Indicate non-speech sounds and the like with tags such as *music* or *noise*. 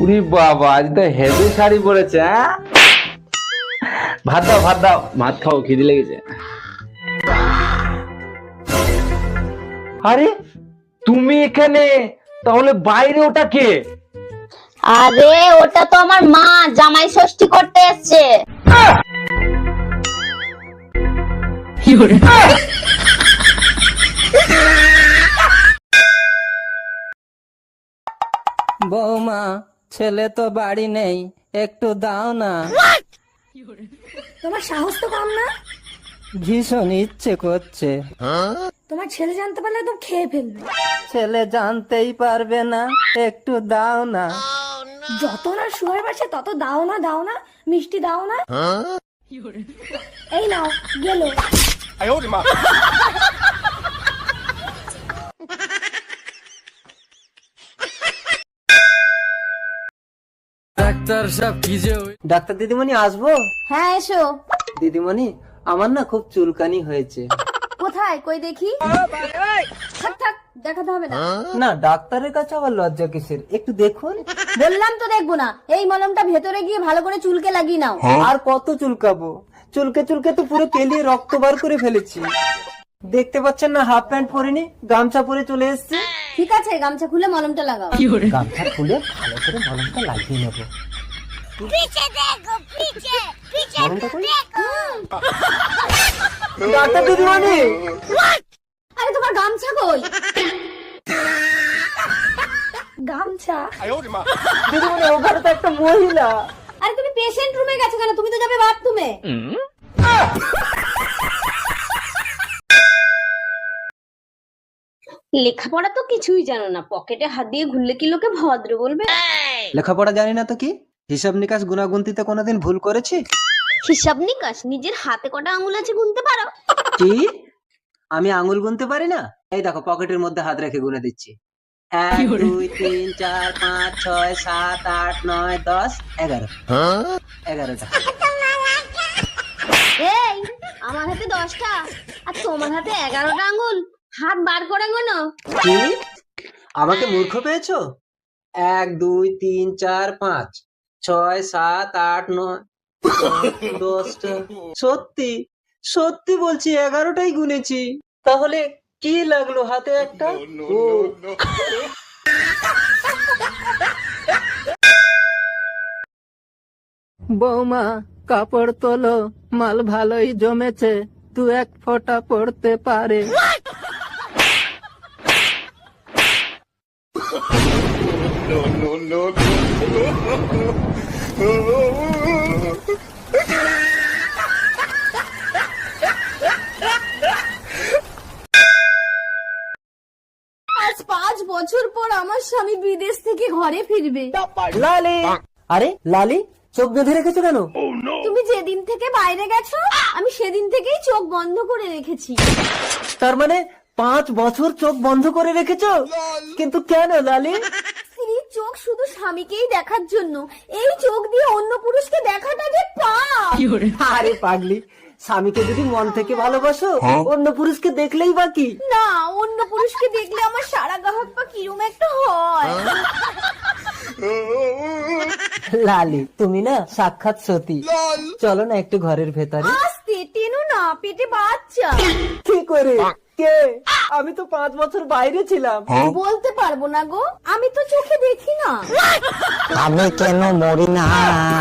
উরি বাবা আজ তো হেভি শাড়ি পরেছে হ্যাঁ? ভাত দাও ভাত দাও ভাত খাও খিদে লেগেছে। আরে তুমি এখানে? তাহলে বাইরে ওটা কে? আরে ওটা তো আমার মা জামাই ষষ্ঠী করতে এসছে। বৌমা ছেলে তো বাড়ি নেই একটু দাও না। তোমার সাহস তো কম না? ভীষণ ইচ্ছে করছে। তোমার ছেলে জানতে পারলে একদম খেয়ে ফেলবে। ছেলে জানতেই পারবে না একটু দাও না। যত না শুয়ার বাসে তত দাও না দাও না মিষ্টি দাও না। এই নাও গেল। ডাক্তার দিদিমণি আসব? হ্যাঁ এসো। দিদিমণি আমার না খুব চুলকানি হয়েছে। কোথায়? কই দেখি? থাক থাক দেখাতে হবে না। না ডাক্তারের কাছে আবার লজ্জা কিসের? একটু দেখুন। বললাম তো দেখব না। এই মলমটা ভেতরে গিয়ে ভালো করে চুলকে লাগিয়ে নাও। আর কত চুলকাবো? চুলকে চুলকে তো পুরো কেলিয়ে রক্ত বার করে ফেলেছি। দেখতে পাচ্ছেন না হাফ প্যান্ট পরিনি গামছা পরে চলে এসছে। ঠিক আছে গামছা খুলে মলমটা লাগাও। গামছা খুলে ভালো করে মলমটা লাগিয়ে নেব। *laughs* ডাক্তার দিদিমণি আরে তোমার গামছা কই? গামছা? দিদিমণি ওখানে তো একটা মহিলা। আরে তুমি পেশেন্ট রুমে গেছো কেন? তুমি তো যাবে বাথরুমে লেখাপড়া তো কিছুই জানো না। পকেটে হাত দিয়ে ঘুরলে কি লোকে ভদ্র বলবে? লেখাপড়া জানি না তো কি? হিসাব নিকাশ গুণাগুন্তিতে কোনোদিন ভুল করেছি? হিসাব নিকাশ? নিজের হাতে কটা আঙুল আছে গুনতে পারো। কি? আমি আঙুল গুনতে পারি না? এই দেখো পকেটের মধ্যে হাত রেখে গুনে দিচ্ছি। এক দুই তিন চার পাঁচ ছয় সাত আট নয় দশ এগারো। এগারোটা। এই আমার হাতে দশটা আর তোমার হাতে এগারোটা আঙুল। হাত বার করে গোনো। কি? আমাকে মূর্খ পেয়েছ? এক দুই তিন চার পাঁচ। ছয় সাত আট নয় *laughs* দশটা। সত্যি সত্যি বলছি এগারোটাই গুনেছি। তাহলে কি লাগল হাতে একটা? ও। বৌমা কাপড় তোলো মাল ভালোই জমেছে দু এক ফোঁটা পড়তে পারে। আজ পাঁচ বছর পর আমার স্বামী বিদেশ থেকে ঘরে ফিরবে। লালি। আরে লালি চোখ বেঁধে রেখেছো কেন? তুমি যেদিন থেকে বাইরে গেছো আমি সেদিন থেকেই চোখ বন্ধ করে রেখেছি। তার মানে পাঁচ বছর চোখ বন্ধ করে রেখেছো? কিন্তু কেন লালি? স্ত্রীর চোখ শুধু স্বামীকেই দেখার জন্য এই চোখ দিয়ে অন্য পুরুষকে দেখাটা যে পাপ আরে পাগলি স্বামীকে যদি মন থেকে ভালোবাসো অন্য পুরুষকে দেখলেই বাকি না অন্য পুরুষকে দেখলে আমার সারা গাহক পা কিরম একটা হয়। লালি তুমি না সাক্ষাৎ সতী। চলো না একটু ঘরের ভেতরে। আস্তে টেনো না পেটে বাচ্চা। কি করে? কে? আমি তো পাঁচ বছর বাইরে ছিলাম। বলতে পারব না গো আমি তো চোখে দেখি না। আমি কেন মরি না?